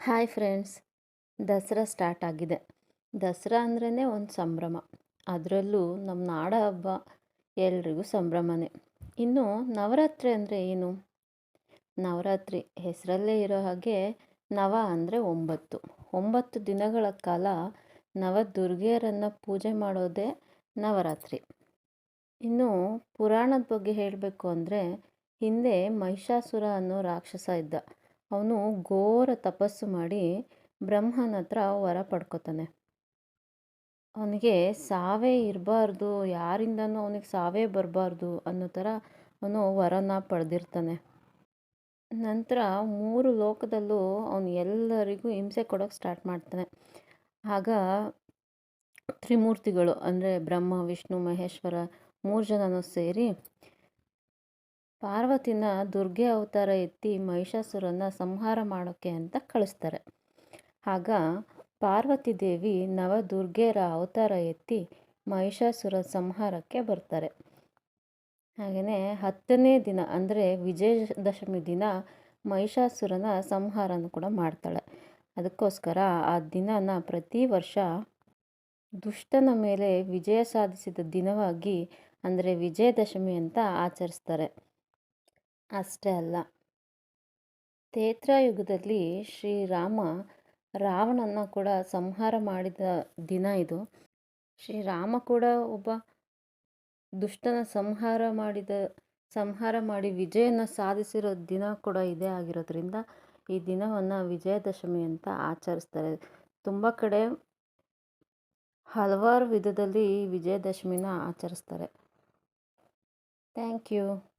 Hi friends. Dasara start ಆಗಿದೆ. ದಸರಾ ಅಂದ್ರೇ ಒಂದು ಸಂಭ್ರಮ. ಅದರಲ್ಲೂ ನಮ್ಮ ನಾಡ ಹಬ್ಬ ಎಲ್ರಿಗೂ ಸಂಭ್ರಮನೇ. ಇನ್ನು ನವರಾತ್ರಿ ಅಂದರೆ ಏನು? ನವರಾತ್ರಿ ಹೆಸರಲ್ಲೇ ಇರೋ ಹಾಗೆ ನವ ಅಂದರೆ ಒಂಬತ್ತು. ಒಂಬತ್ತು ದಿನಗಳ ಕಾಲ ನವದುರ್ಗೆಯರನ್ನು ಪೂಜೆ ಮಾಡೋದೇ ನವರಾತ್ರಿ. ಇನ್ನು ಪುರಾಣದ ಬಗ್ಗೆ ಹೇಳಬೇಕು ಅಂದರೆ ಹಿಂದೆ ಮಹಿಷಾಸುರ ಅನ್ನೋ ರಾಕ್ಷಸ ಇದ್ದ. ಅವನು ಘೋರ ತಪಸ್ಸು ಮಾಡಿ ಬ್ರಹ್ಮನ ಹತ್ರ ವರ ಪಡ್ಕೋತಾನೆ. ಅವನಿಗೆ ಸಾವೇ ಇರಬಾರ್ದು, ಯಾರಿಂದನೂ ಅವನಿಗೆ ಸಾವೇ ಬರಬಾರ್ದು ಅನ್ನೋ ಥರ ಅವನು ವರನ ಪಡೆದಿರ್ತಾನೆ. ನಂತರ ಮೂರು ಲೋಕದಲ್ಲೂ ಅವನು ಎಲ್ಲರಿಗೂ ಹಿಂಸೆ ಕೊಡೋಕೆ ಸ್ಟಾರ್ಟ್ ಮಾಡ್ತಾನೆ. ಆಗ ತ್ರಿಮೂರ್ತಿಗಳು, ಅಂದರೆ ಬ್ರಹ್ಮ, ವಿಷ್ಣು, ಮಹೇಶ್ವರ ಮೂರು ಜನನೂ ಸೇರಿ ಪಾರ್ವತಿನ ದುರ್ಗೆ ಅವತಾರ ಎತ್ತಿ ಮಹಿಷಾಸುರನ ಸಂಹಾರ ಮಾಡೋಕ್ಕೆ ಅಂತ ಕಳಿಸ್ತಾರೆ. ಆಗ ಪಾರ್ವತಿ ದೇವಿ ನವದುರ್ಗೆಯರ ಅವತಾರ ಎತ್ತಿ ಮಹಿಷಾಸುರ ಸಂಹಾರಕ್ಕೆ ಬರ್ತಾರೆ. ಹಾಗೆಯೇ ಹತ್ತನೇ ದಿನ ಅಂದರೆ ವಿಜಯದಶಮಿ ದಿನ ಮಹಿಷಾಸುರನ ಸಂಹಾರನ ಕೂಡ ಮಾಡ್ತಾಳೆ. ಅದಕ್ಕೋಸ್ಕರ ಆ ದಿನನ ಪ್ರತಿ ವರ್ಷ ದುಷ್ಟನ ಮೇಲೆ ವಿಜಯ ಸಾಧಿಸಿದ ದಿನವಾಗಿ ಅಂದರೆ ವಿಜಯದಶಮಿ ಅಂತ ಆಚರಿಸ್ತಾರೆ. ಅಷ್ಟೇ ಅಲ್ಲ. ಯುಗದಲ್ಲಿ ಶ್ರೀರಾಮ ರಾವಣನ ಕೂಡ ಸಂಹಾರ ಮಾಡಿದ ದಿನ ಇದು. ಶ್ರೀರಾಮ ಕೂಡ ಒಬ್ಬ ದುಷ್ಟನ ಸಂಹಾರ ಮಾಡಿದ, ಸಂಹಾರ ಮಾಡಿ ವಿಜಯನ ಸಾಧಿಸಿರೋ ದಿನ ಕೂಡ ಇದೇ ಆಗಿರೋದ್ರಿಂದ ಈ ದಿನವನ್ನು ವಿಜಯದಶಮಿ ಅಂತ ಆಚರಿಸ್ತಾರೆ. ತುಂಬ ಕಡೆ ಹಲವಾರು ವಿಧದಲ್ಲಿ ವಿಜಯದಶಮಿನ ಆಚರಿಸ್ತಾರೆ. Thank you.